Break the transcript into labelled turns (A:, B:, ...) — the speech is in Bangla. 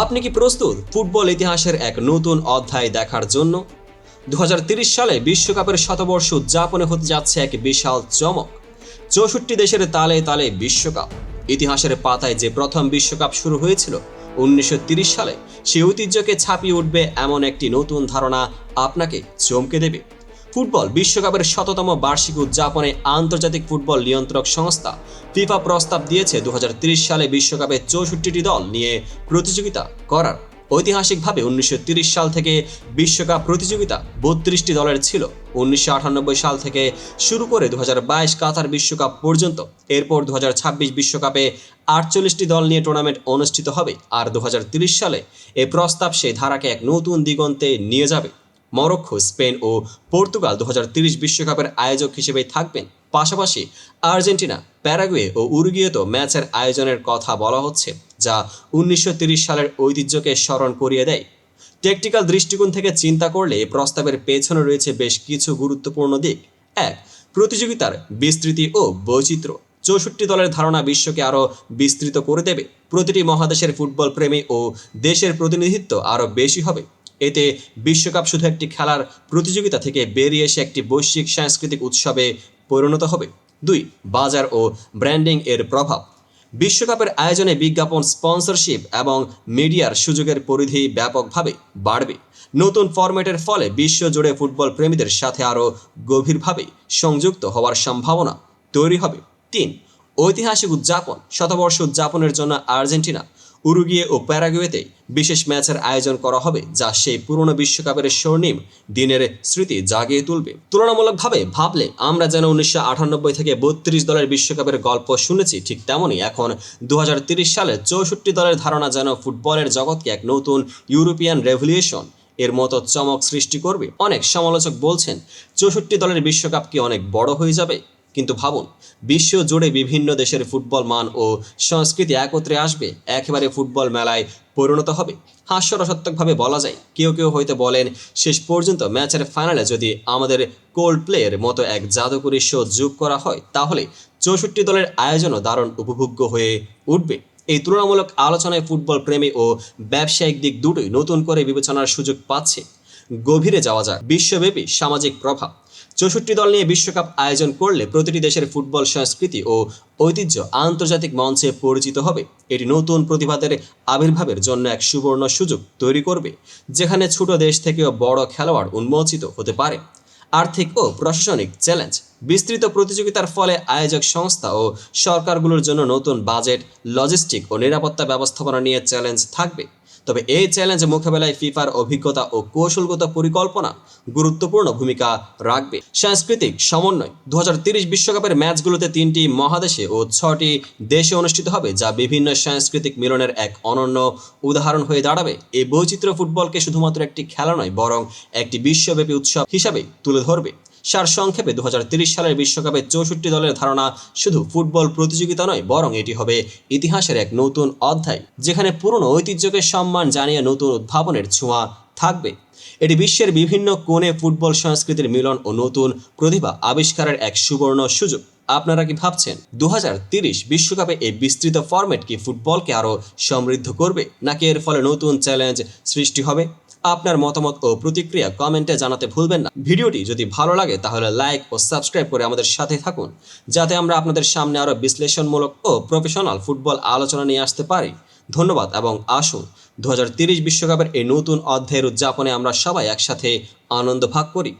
A: আপনি কি প্রস্তুত ফুটবল ইতিহাসের এক নতুন অধ্যায় দেখার জন্য? দু সালে বিশ্বকাপের শতবর্ষ উদযাপনে হতে যাচ্ছে এক বিশাল চমক। চৌষট্টি দেশের তালে তালে বিশ্বকাপ। ইতিহাসের পাতায় যে প্রথম বিশ্বকাপ শুরু হয়েছিল, উনিশশো সালে সেই ঐতিহ্যকে ছাপিয়ে উঠবে এমন একটি নতুন ধারণা আপনাকে চমকে দেবে। ফুটবল বিশ্বকাপের শততম বার্ষিক উদযাপনে আন্তর্জাতিক ফুটবল নিয়ন্ত্রক সংস্থা ফিফা প্রস্তাব দিয়েছে দু সালে বিশ্বকাপে চৌষট্টিটি দল নিয়ে প্রতিযোগিতা করার। ঐতিহাসিকভাবে উনিশশো সাল থেকে বিশ্বকাপ প্রতিযোগিতা বত্রিশটি দলের ছিল। উনিশশো আটানব্বই সাল থেকে শুরু করে দু হাজার বাইশ কাতার বিশ্বকাপ পর্যন্ত এরপর দু বিশ্বকাপে আটচল্লিশটি দল নিয়ে টুর্নামেন্ট অনুষ্ঠিত হবে। আর দু সালে এই প্রস্তাব সেই ধারাকে এক নতুন দিগন্তে নিয়ে যাবে। মরক্কো, স্পেন ও পর্তুগাল দু বিশ্বকাপের আয়োজক হিসেবে থাকবেন। পাশাপাশি আর্জেন্টিনা, প্যারাগুয়ে ও উরুগুয়েতেও ম্যাচের আয়োজনের কথা বলা হচ্ছে, যা উনিশশো সালের ঐতিহ্যকে স্মরণ করিয়ে দেয়। টেকটিক্যাল দৃষ্টিকোণ থেকে চিন্তা করলে প্রস্তাবের পেছনে রয়েছে বেশ কিছু গুরুত্বপূর্ণ দিক। এক, প্রতিযোগিতার বিস্তৃতি ও বৈচিত্র্য। চৌষট্টি দলের ধারণা বিশ্বকে আরও বিস্তৃত করে দেবে। প্রতিটি মহাদেশের ফুটবল প্রেমী ও দেশের প্রতিনিধিত্ব আরও বেশি হবে। এতে বিশ্বকাপ শুধু একটি খেলার প্রতিযোগিতা থেকে বেরিয়ে এসে একটি বৈশ্বিক সাংস্কৃতিক উৎসবে পরিণত হবে। দুই, বাজার ও ব্র্যান্ডিং এর প্রভাব। বিশ্বকাপের আয়োজনে বিজ্ঞাপন স্পন্সরশিপ এবং মিডিয়ার সুযোগের পরিধি ব্যাপকভাবে বাড়বে। নতুন ফরম্যাটের ফলে বিশ্বজুড়ে ফুটবল প্রেমীদের সাথে আরও গভীরভাবে সংযুক্ত হওয়ার সম্ভাবনা তৈরি হবে। তিন, ঐতিহাসিক উদযাপন। শতবর্ষ উদযাপনের জন্য আর্জেন্টিনা উরুগিয়ে ও প্যারাগুয়েতে বিশেষ ম্যাচের আয়োজন করা হবে, যা সেই পুরনো বিশ্বকাপের স্বর্ণিম দিনের স্মৃতি জাগিয়ে তুলবে। তুলনামূলকভাবে ভাবলে আমরা যেন উনিশশো আটানব্বই থেকে বত্রিশ দলের বিশ্বকাপের গল্প শুনেছি, ঠিক তেমনই এখন দু সালে চৌষট্টি দলের ধারণা যেন ফুটবলের জগৎকে এক নতুন ইউরোপিয়ান রেভলিউশন এর মতো চমক সৃষ্টি করবে। অনেক সমালোচক বলছেন, চৌষট্টি দলের বিশ্বকাপ কি অনেক বড় হয়ে যাবে? কিন্তু ভাবুন, বিশ্ব জুড়ে বিভিন্ন দেশের ফুটবল মান ও সংস্কৃতি একত্রে আসবে, একেবারে ফুটবল মেলায় পরিণত হবে। হাস্যরসাত্মকভাবে বলা যায়, কেউ কেউ হয়তো বলেন, শেষ পর্যন্ত ম্যাচের ফাইনালে যদি আমাদের কোল্ড প্লেয়ের মতো এক জাদুকরী শো যোগ করা হয়, তাহলে চৌষট্টি দলের আয়োজনও দারুণ উপভোগ্য হয়ে উঠবে। এই তুলনামূলক আলোচনায় ফুটবল প্রেমী ও ব্যবসায়িক দিক দুটোই নতুন করে বিবেচনার সুযোগ পাচ্ছে। গভীরে যাওয়া যাক, বিশ্বব্যাপী সামাজিক প্রভাব। চৌষট্টি দল নিয়ে বিশ্বকাপ আয়োজন করলে প্রতিটি দেশের ফুটবল সংস্কৃতি ও ঐতিহ্য আন্তর্জাতিক মঞ্চে পরিচিত হবে। এটি নতুন প্রতিভাদের আবির্ভাবের জন্য এক সুবর্ণ সুযোগ তৈরি করবে, যেখানে ছোট দেশ থেকেও বড় খেলোয়াড় উন্মোচিত হতে পারে। আর্থিক ও প্রশাসনিক চ্যালেঞ্জ, বিস্তৃত প্রতিযোগিতার ফলে আয়োজক সংস্থা ও সরকারগুলোর জন্য নতুন বাজেট, লজিস্টিক ও নিরাপত্তা ব্যবস্থাপনা নিয়ে চ্যালেঞ্জ থাকবে। তবে এই চ্যালেঞ্জ মোকাবেলায় ফিফার অভিজ্ঞতা ও কৌশলগত পরিকল্পনা গুরুত্বপূর্ণ ভূমিকা রাখবে। সাংস্কৃতিক সমন্বয় দু বিশ্বকাপের ম্যাচগুলোতে তিনটি মহাদেশে ও ছটি দেশে অনুষ্ঠিত হবে, যা বিভিন্ন সাংস্কৃতিক মিলনের এক অনন্য উদাহরণ হয়ে দাঁড়াবে। এই বৈচিত্র্য ফুটবলকে শুধুমাত্র একটি খেলা নয়, বরং একটি বিশ্বব্যাপী উৎসব হিসাবে তুলে ধরবে। সার সংক্ষেপে দু সালের বিশ্বকাপে চৌষট্টি দলের ধারণা শুধু ফুটবল প্রতিযোগিতা নয়, বরং এটি হবে ইতিহাসের এক নতুন অধ্যায়, যেখানে পুরনো ঐতিহ্যকে সম্মান জানিয়ে নতুন উদ্ভাবনের ছোঁয়া থাকবে। এটি বিশ্বের বিভিন্ন কোণে ফুটবল সংস্কৃতির মিলন ও নতুন প্রতিভা আবিষ্কারের এক সুবর্ণ সুযোগ। আপনারা কি ভাবছেন দু বিশ্বকাপে এই বিস্তৃত ফরম্যাট কি ফুটবলকে আরও সমৃদ্ধ করবে, নাকি এর ফলে নতুন চ্যালেঞ্জ সৃষ্টি হবে? আপনার মতামত ও প্রতিক্রিয়া কমেন্টে জানাতে ভুলবেন না। ভিডিওটি যদি ভালো লাগে, তাহলে লাইক ও সাবস্ক্রাইব করে আমাদের সাথে থাকুন, যাতে আমরা আপনাদের সামনে আরও বিশ্লেষণমূলক ও প্রফেশনাল ফুটবল আলোচনা নিয়ে আসতে পারি। ধন্যবাদ এবং আসুন, দু বিশ্বকাপের এই নতুন অধ্যায়ের উদযাপনে আমরা সবাই একসাথে আনন্দ ভাগ করি।